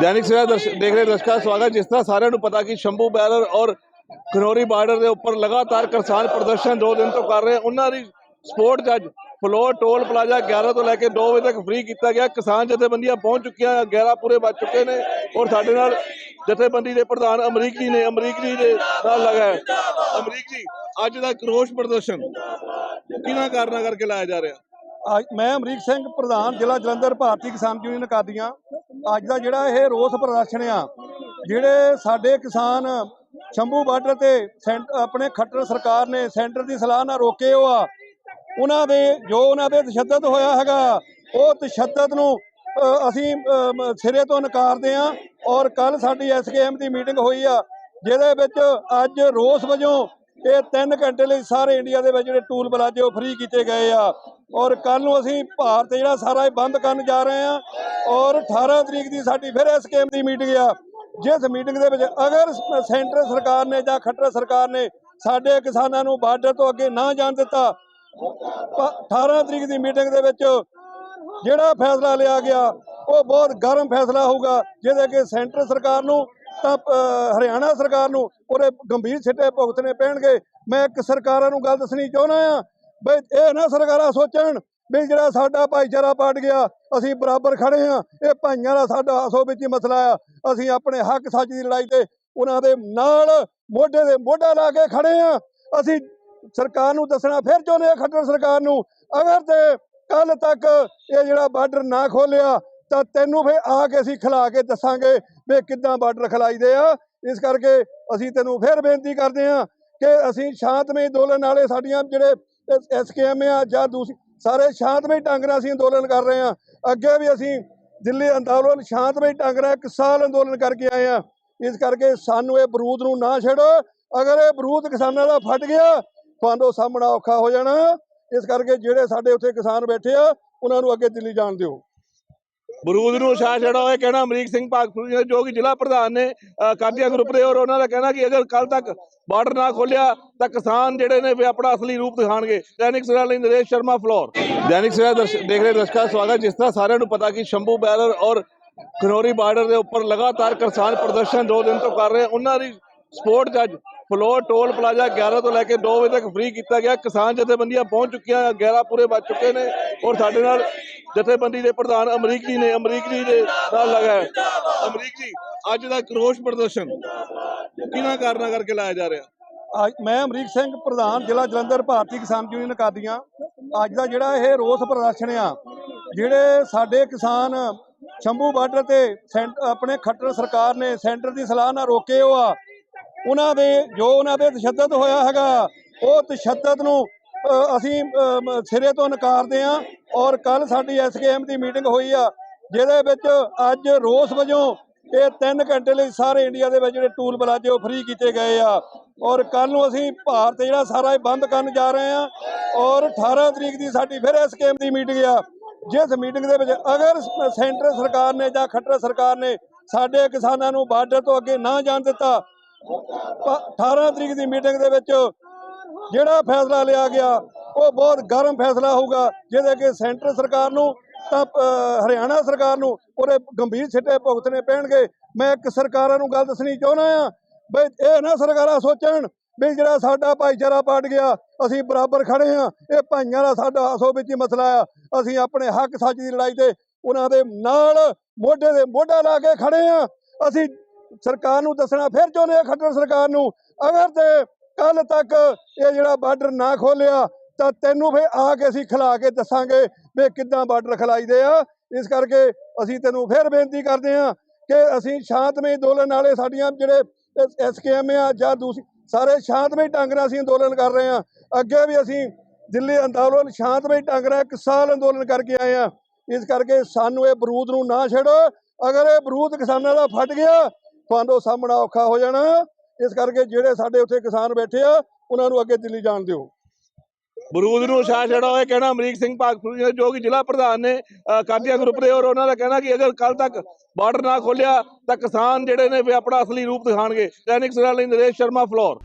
ਦੈਨਿਕ ਸਵੇਰਾ ਦਰਸ਼ ਦੇਖ ਰਹੇ ਦਰਸ਼ਕਾਂ ਦਾ ਸਵਾਗਤ, ਜਿਸ ਤਰ੍ਹਾਂ ਸਾਰਿਆਂ ਨੂੰ ਪਤਾ ਕਿ ਸ਼ੰਭੂ ਬੈਰਰ ਔਰ ਖਨੌਰੀ ਬਾਰਡਰ ਦੇ ਉੱਪਰ ਲਗਾਤਾਰ ਕਿਸਾਨ ਪ੍ਰਦਰਸ਼ਨ ਦੋ ਦਿਨ ਤੋਂ ਕਰ ਰਹੇ, ਉਹਨਾਂ ਦੀ ਸਪੋਰਟ ਜੱਜ ਫਲੋਰ ਟੋਲ ਪਲਾਜ਼ਾ 11 ਤੋਂ ਲੈ ਕੇ 2 ਵਜੇ ਤੱਕ ਫ੍ਰੀ ਕੀਤਾ ਗਿਆ। ਕਿਸਾਨ ਜਥੇਬੰਦੀਆਂ ਪਹੁੰਚ ਚੁੱਕੀਆਂ 11 ਪੂਰੇ ਵੱਜ ਚੁੱਕੇ ਨੇ ਔਰ ਸਾਡੇ ਨਾਲ ਜਥੇਬੰਦੀ ਦੇ ਪ੍ਰਧਾਨ ਅਮਰੀਕ ਜੀ ਨੇ, ਅਮਰੀਕ ਜੀ ਦੇ ਨਾਲ ਲਗਾ ਅਮਰੀਕ ਜੀ, ਅੱਜ ਦਾ ਕਰੋਸ਼ ਪ੍ਰਦਰਸ਼ਨ ਕਿਹਨਾਂ ਕਾਰਨਾਂ ਕਰਕੇ ਲਾਇਆ ਜਾ ਰਿਹਾ? ਮੈਂ ਅਮਰੀਕ ਸਿੰਘ, ਪ੍ਰਧਾਨ ਜ਼ਿਲ੍ਹਾ ਜਲੰਧਰ ਭਾਰਤੀ ਕਿਸਾਨ ਯੂਨੀਅਨ ਕਾਦੀਆਂ ਅੱਜ ਦਾ ਜਿਹੜਾ ਇਹ ਰੋਸ ਪ੍ਰਦਰਸ਼ਨ ਆ, ਜਿਹੜੇ ਸਾਡੇ ਕਿਸਾਨ ਸ਼ੰਭੂ ਬਾਰਡਰ ਤੇ ਸੈਂਟ- ਆਪਣੇ ਖੱਟਰ ਸਰਕਾਰ ਨੇ ਸੈਂਟਰ ਦੀ ਸਲਾਹ ਨਾਲ ਰੋਕੇ ਹੋ ਆ, ਉਹਨਾਂ ਦੇ ਜੋ ਉਹਨਾਂ ਦੇ ਤਸ਼ੱਦਦ ਹੋਇਆ ਹੈਗਾ, ਉਹ ਤਸ਼ੱਦਦ ਨੂੰ ਅਸੀਂ ਸਿਰੇ ਤੋਂ ਨਕਾਰਦੇ ਆ ਔਰ ਕੱਲ ਸਾਡੀ ਐਸਕੇਐਮ ਦੀ ਮੀਟਿੰਗ ਹੋਈ ਆ, ਜਿਹਦੇ ਵਿੱਚ ਅੱਜ ਰੋਸ ਵਜੋਂ ਇਹ 3 ਘੰਟੇ ਲਈ ਸਾਰੇ ਇੰਡੀਆ ਦੇ ਵਿੱਚ ਜਿਹੜੇ ਟੂਲ ਪਲਾਜ਼ੇ ਉਹ ਫ੍ਰੀ ਕੀਤੇ ਗਏ ਆ। ਔਰ ਕੱਲ ਨੂੰ ਅਸੀਂ ਭਾਰਤ ਜਿਹੜਾ ਸਾਰਾ ਇਹ ਬੰਦ ਕਰਨ ਜਾ ਰਹੇ ਆ ਔਰ 18 ਤਰੀਕ ਦੀ ਸਾਡੀ ਫਿਰ ਇਸ ਸਕੀਮ ਦੀ ਮੀਟਿੰਗ ਆ। ਜਿਸ ਮੀਟਿੰਗ ਦੇ ਵਿੱਚ ਅਗਰ ਸੈਂਟਰ ਸਰਕਾਰ ਨੇ ਜਾਂ ਖੱਟਰ ਸਰਕਾਰ ਨੇ ਸਾਡੇ ਕਿਸਾਨਾਂ ਨੂੰ ਬਾਰਡਰ ਤੋਂ ਅੱਗੇ ਨਾ ਜਾਣ ਦਿੱਤਾ, ਪ- 18 ਤਰੀਕ ਦੀ ਮੀਟਿੰਗ ਦੇ ਵਿੱਚ ਜਿਹੜਾ ਫੈਸਲਾ ਲਿਆ ਗਿਆ, ਉਹ ਬਹੁਤ ਗਰਮ ਫੈਸਲਾ ਹੋਊਗਾ। ਜਿਹਦੇ ਕਿ ਸੈਂਟਰ ਸਰਕਾਰ ਨੂੰ ਤਾਂ ਹਰਿਆਣਾ ਸਰਕਾਰ ਨੂੰ ਉਹਦੇ ਗੰਭੀਰ ਸਿੱਟੇ ਭੁਗਤਣੇ ਪੈਣਗੇ। ਮੈਂ ਇੱਕ ਸਰਕਾਰਾਂ ਨੂੰ ਗੱਲ ਦੱਸਣੀ ਚਾਹੁੰਦਾ ਆ ਬਈ ਇਹ ਨਾ ਸਰਕਾਰਾਂ ਸੋਚਣ ਵੀ ਜਿਹੜਾ ਸਾਡਾ ਭਾਈਚਾਰਾ ਪਾਟ ਗਿਆ, ਅਸੀਂ ਬਰਾਬਰ ਖੜੇ ਆ ਇਹ ਭਾਈਆਂ ਦਾ ਸਾਡਾ ਆਸੋ ਵਿੱਚ ਹੀ ਮਸਲਾ ਆ, ਅਸੀਂ ਆਪਣੇ ਹੱਕ ਸੱਚ ਦੀ ਲੜਾਈ ਤੇ ਉਹਨਾਂ ਦੇ ਨਾਲ ਮੋਢੇ ਦੇ ਮੋਢਾ ਲਾ ਕੇ ਖੜੇ ਆ ਅਸੀਂ ਸਰਕਾਰ ਨੂੰ ਦੱਸਣਾ, ਫਿਰ ਚਾਹੁੰਦੇ ਆ ਖੱਟਰ ਸਰਕਾਰ ਨੂੰ, ਅਗਰ ਤੇ ਕੱਲ ਤੱਕ ਇਹ ਜਿਹੜਾ ਬਾਰਡਰ ਨਾ ਖੋਲਿਆ ਤਾਂ ਤੈਨੂੰ ਫੇ ਆ ਕੇ ਅਸੀਂ ਖਿਲਾ ਕੇ ਦੱਸਾਂਗੇ ਵੀ ਕਿੱਦਾਂ ਬਾਰਡਰ ਖਲਾਈਦੇ ਆ। ਇਸ ਕਰਕੇ ਅਸੀਂ ਤੈਨੂੰ ਫਿਰ ਬੇਨਤੀ ਕਰਦੇ ਆ ਕਿ ਅਸੀਂ ਸ਼ਾਂਤਮਈ ਅੰਦੋਲਨ ਵਾਲੇ ਸਾਡੀਆਂ ਜਿਹੜੇ ਐਸਕੇਐਮ ਆ ਜਾਂ ਦੂਸਰੀ ਸਾਰੇ ਸ਼ਾਂਤਮਈ ਢੰਗ ਨਾਲ ਅਸੀਂ ਅੰਦੋਲਨ ਕਰ ਰਹੇ ਆ ਅੱਗੇ ਵੀ ਅਸੀਂ ਦਿੱਲੀ ਅੰਦੋਲਨ ਸ਼ਾਂਤਮਈ ਢੰਗ ਨਾਲ ਇੱਕ ਸਾਲ ਅੰਦੋਲਨ ਕਰਕੇ ਆਏ ਆ ਇਸ ਕਰਕੇ ਸਾਨੂੰ ਇਹ ਬਰੂਦ ਨੂੰ ਨਾ ਛੇੜੋ ਅਗਰ ਇਹ ਬਰੂਦ ਕਿਸਾਨਾਂ ਦਾ ਫਟ ਗਿਆ, ਤੁਹਾਨੂੰ ਸਾਹਮਣਾ ਔਖਾ ਹੋ ਜਾਣਾ। ਇਸ ਕਰਕੇ ਜਿਹੜੇ ਸਾਡੇ ਉੱਥੇ ਕਿਸਾਨ ਬੈਠੇ ਆ, ਉਹਨਾਂ ਨੂੰ ਅੱਗੇ ਦਿੱਲੀ ਜਾਣ ਦਿਓ। ਬਰੂਦ ਨੂੰ ਉਸ਼ਾਹ ਛੜਾ ਇਹ ਕਹਿਣਾ ਅਮਰੀਕ ਸਿੰਘ ਭਾਗਪੁਰ ਜੀ ਜੋ ਕਿ ਜ਼ਿਲ੍ਹਾ ਪ੍ਰਧਾਨ ਨੇ ਕਾਦੀਆਂ ਗਰੁੱਪ ਦੇ ਔਰ ਉਹਨਾਂ ਦਾ ਕਹਿਣਾ ਕਿ ਅਗਰ ਕੱਲ ਤੱਕ ਬਾਰਡਰ ਨਾ ਖੋਲਿਆ ਤਾਂ ਕਿਸਾਨ ਜਿਹੜੇ ਨੇ ਵੀ ਆਪਣਾ ਅਸਲੀ ਰੂਪ ਦਿਖਾਣਗੇ। ਦੈਨਿਕ ਸਵੇਰਾ ਲਈ ਨਰੇਸ਼ ਸ਼ਰਮਾ, ਫਲੋਰ। ਦੈਨਿਕ ਸਵੇਰਾ ਦੇਖ ਰਹੇ ਦਰਸ਼ਕਾਂ ਸਵਾਗਤ, ਜਿਸ ਤਰ੍ਹਾਂ ਸਾਰਿਆਂ ਨੂੰ ਪਤਾ ਕਿ ਸ਼ੰਭੂ ਬੈਰਰ ਔਰ ਖਨੌਰੀ ਬਾਰਡਰ ਦੇ ਉੱਪਰ ਲਗਾਤਾਰ ਕਿਸਾਨ ਪ੍ਰਦਰਸ਼ਨ ਦੋ ਦਿਨ ਤੋਂ ਕਰ ਰਹੇ, ਉਹਨਾਂ ਦੀ ਸਪੋਰਟ ਜੱਜ ਫਲੋਰ ਟੋਲ ਪਲਾਜ਼ਾ 11 ਤੋਂ ਲੈ ਕੇ 2 ਵਜੇ ਤੱਕ ਫ੍ਰੀ ਕੀਤਾ ਗਿਆ। ਕਿਸਾਨ ਜਥੇਬੰਦੀਆਂ ਪਹੁੰਚ ਚੁੱਕੀਆਂ 11 ਪੂਰੇ ਵੱਜ ਚੁੱਕੇ ਨੇ ਔਰ ਸਾਡੇ ਨਾਲ ਜਥੇਬੰਦੀ ਦੇ ਪ੍ਰਧਾਨ ਅਮਰੀਕ ਜੀ ਨੇ, ਅਮਰੀਕ ਜੀ ਦੇ ਨਾਲ ਲਗਾ ਅਮਰੀਕ ਜੀ, ਅੱਜ ਦਾ ਕਰੋਸ਼ ਪ੍ਰਦਰਸ਼ਨ ਕਿਹਨਾਂ ਕਾਰਨਾਂ ਕਰਕੇ ਲਾਇਆ ਜਾ ਰਿਹਾ? ਮੈਂ ਅਮਰੀਕ ਸਿੰਘ, ਪ੍ਰਧਾਨ ਜ਼ਿਲ੍ਹਾ ਜਲੰਧਰ ਭਾਰਤੀ ਕਿਸਾਨ ਯੂਨੀਅਨ ਕਾਦੀਆਂ ਅੱਜ ਦਾ ਜਿਹੜਾ ਇਹ ਰੋਸ ਪ੍ਰਦਰਸ਼ਨ ਆ, ਜਿਹੜੇ ਸਾਡੇ ਕਿਸਾਨ ਸ਼ੰਭੂ ਬਾਰਡਰ ਤੇ ਸੈਂਟ- ਆਪਣੇ ਖੱਟਰ ਸਰਕਾਰ ਨੇ ਸੈਂਟਰ ਦੀ ਸਲਾਹ ਨਾਲ ਰੋਕੇ ਹੋ ਆ, ਉਹਨਾਂ ਦੇ ਜੋ ਉਹਨਾਂ ਦੇ ਤਸ਼ੱਦਦ ਹੋਇਆ ਹੈਗਾ, ਉਹ ਤਸ਼ੱਦਦ ਨੂੰ ਅਸੀਂ ਸਿਰੇ ਤੋਂ ਨਕਾਰਦੇ ਆ ਔਰ ਕੱਲ ਸਾਡੀ ਐਸਕੇਐਮ ਦੀ ਮੀਟਿੰਗ ਹੋਈ ਆ, ਜਿਹਦੇ ਵਿੱਚ ਅੱਜ ਰੋਸ ਵਜੋਂ ਇਹ 3 ਘੰਟੇ ਲਈ ਸਾਰੇ ਇੰਡੀਆ ਦੇ ਵਿੱਚ ਜਿਹੜੇ ਟੂਲ ਪਲਾਜ਼ੇ ਉਹ ਫ੍ਰੀ ਕੀਤੇ ਗਏ ਆ। ਔਰ ਕੱਲ ਨੂੰ ਅਸੀਂ ਭਾਰਤ ਜਿਹੜਾ ਸਾਰਾ ਇਹ ਬੰਦ ਕਰਨ ਜਾ ਰਹੇ ਆ, ਔਰ 18 ਤਰੀਕ ਦੀ ਸਾਡੀ ਫਿਰ ਐਸਕੇਐਮ ਦੀ ਮੀਟਿੰਗ ਆ। ਜਿਸ ਮੀਟਿੰਗ ਦੇ ਵਿੱਚ ਅਗਰ ਸੈਂਟਰ ਸਰਕਾਰ ਨੇ ਜਾਂ ਖੱਟਰ ਸਰਕਾਰ ਨੇ ਸਾਡੇ ਕਿਸਾਨਾਂ ਨੂੰ ਬਾਰਡਰ ਤੋਂ ਅੱਗੇ ਨਾ ਜਾਣ ਦਿੱਤਾ, ਪ- 18 ਤਰੀਕ ਦੀ ਮੀਟਿੰਗ ਦੇ ਵਿੱਚ ਜਿਹੜਾ ਫੈਸਲਾ ਲਿਆ ਗਿਆ ਉਹ ਬਹੁਤ ਗਰਮ ਫੈਸਲਾ ਹੋਊਗਾ, ਜਿਹਦੇ ਕਿ ਸੈਂਟਰ ਸਰਕਾਰ ਨੂੰ, ਤਾਂ ਹਰਿਆਣਾ ਸਰਕਾਰ ਨੂੰ ਉਹਦੇ ਗੰਭੀਰ ਸਿੱਟੇ ਭੁਗਤਣੇ ਪੈਣਗੇ। ਮੈਂ ਇੱਕ ਸਰਕਾਰਾਂ ਨੂੰ ਗੱਲ ਦੱਸਣੀ ਚਾਹੁੰਦਾ ਆ ਬਈ ਇਹ ਨਾ ਸਰਕਾਰਾਂ ਸੋਚਣ ਵੀ ਜਿਹੜਾ ਸਾਡਾ ਭਾਈਚਾਰਾ ਪਾਟ ਗਿਆ, ਅਸੀਂ ਬਰਾਬਰ ਖੜੇ ਆ ਇਹ ਭਾਈਆਂ ਦਾ ਸਾਡਾ ਆਸੋ ਵਿੱਚ ਹੀ ਮਸਲਾ ਆ, ਅਸੀਂ ਆਪਣੇ ਹੱਕ ਸੱਚ ਦੀ ਲੜਾਈ ਤੇ ਉਹਨਾਂ ਦੇ ਨਾਲ ਮੋਢੇ ਦੇ ਮੋਢਾ ਲਾ ਕੇ ਖੜੇ ਆ ਅਸੀਂ ਸਰਕਾਰ ਨੂੰ ਦੱਸਣਾ, ਫਿਰ ਚਾਹੁੰਦੇ ਆ ਖੱਟਰ ਸਰਕਾਰ ਨੂੰ, ਅਗਰ ਤੇ ਕੱਲ ਤੱਕ ਇਹ ਜਿਹੜਾ ਬਾਰਡਰ ਨਾ ਖੋਲਿਆ ਤਾਂ ਤੈਨੂੰ ਫੇ ਆ ਕੇ ਅਸੀਂ ਖਿਲਾ ਕੇ ਦੱਸਾਂਗੇ ਵੀ ਕਿੱਦਾਂ ਬਾਰਡਰ ਖਲਾਈਦੇ ਆ। ਇਸ ਕਰਕੇ ਅਸੀਂ ਤੈਨੂੰ ਫਿਰ ਬੇਨਤੀ ਕਰਦੇ ਆ ਕਿ ਅਸੀਂ ਸ਼ਾਂਤਮਈ ਅੰਦੋਲਨ ਵਾਲੇ ਸਾਡੀਆਂ ਜਿਹੜੇ ਐਸਕੇਐਮ ਆ ਜਾਂ ਦੂਸਰੀ ਸਾਰੇ ਸ਼ਾਂਤਮਈ ਢੰਗ ਨਾਲ ਅਸੀਂ ਅੰਦੋਲਨ ਕਰ ਰਹੇ ਆ ਅੱਗੇ ਵੀ ਅਸੀਂ ਦਿੱਲੀ ਅੰਦੋਲਨ ਸ਼ਾਂਤਮਈ ਢੰਗ ਨਾਲ ਇੱਕ ਸਾਲ ਅੰਦੋਲਨ ਕਰਕੇ ਆਏ ਆ ਇਸ ਕਰਕੇ ਸਾਨੂੰ ਇਹ ਬਰੂਦ ਨੂੰ ਨਾ ਛੇੜੋ ਅਗਰ ਇਹ ਬਰੂਦ ਕਿਸਾਨਾਂ ਦਾ ਫਟ ਗਿਆ, ਤੁਹਾਨੂੰ ਸਾਹਮਣਾ ਔਖਾ ਹੋ ਜਾਣਾ। ਇਸ ਕਰਕੇ ਜਿਹੜੇ ਸਾਡੇ ਉੱਥੇ ਕਿਸਾਨ ਬੈਠੇ ਆ, ਉਹਨਾਂ ਨੂੰ ਅੱਗੇ ਦਿੱਲੀ ਜਾਣ ਦਿਓ। ਬਰੂਦ ਨੂੰ ਉਸ਼ਾਹ ਛੜਾ ਹੋਇਆ ਕਹਿਣਾ ਅਮਰੀਕ ਸਿੰਘ ਭਾਗਪੁਰ ਜੀ ਜੋ ਕਿ ਜ਼ਿਲ੍ਹਾ ਪ੍ਰਧਾਨ ਨੇ ਕਾਦੀਆਂ ਗਰੁੱਪ ਦੇ ਔਰ ਉਹਨਾਂ ਦਾ ਕਹਿਣਾ ਕਿ ਅਗਰ ਕੱਲ ਤੱਕ ਬਾਰਡਰ ਨਾ ਖੋਲਿਆ ਤਾਂ ਕਿਸਾਨ ਜਿਹੜੇ ਨੇ ਵੀ ਆਪਣਾ ਅਸਲੀ ਰੂਪ ਦਿਖਾਣਗੇ। ਦੈਨਿਕ ਲਈ ਨਰੇਸ਼ ਸ਼ਰਮਾ ਫਲੋਰ।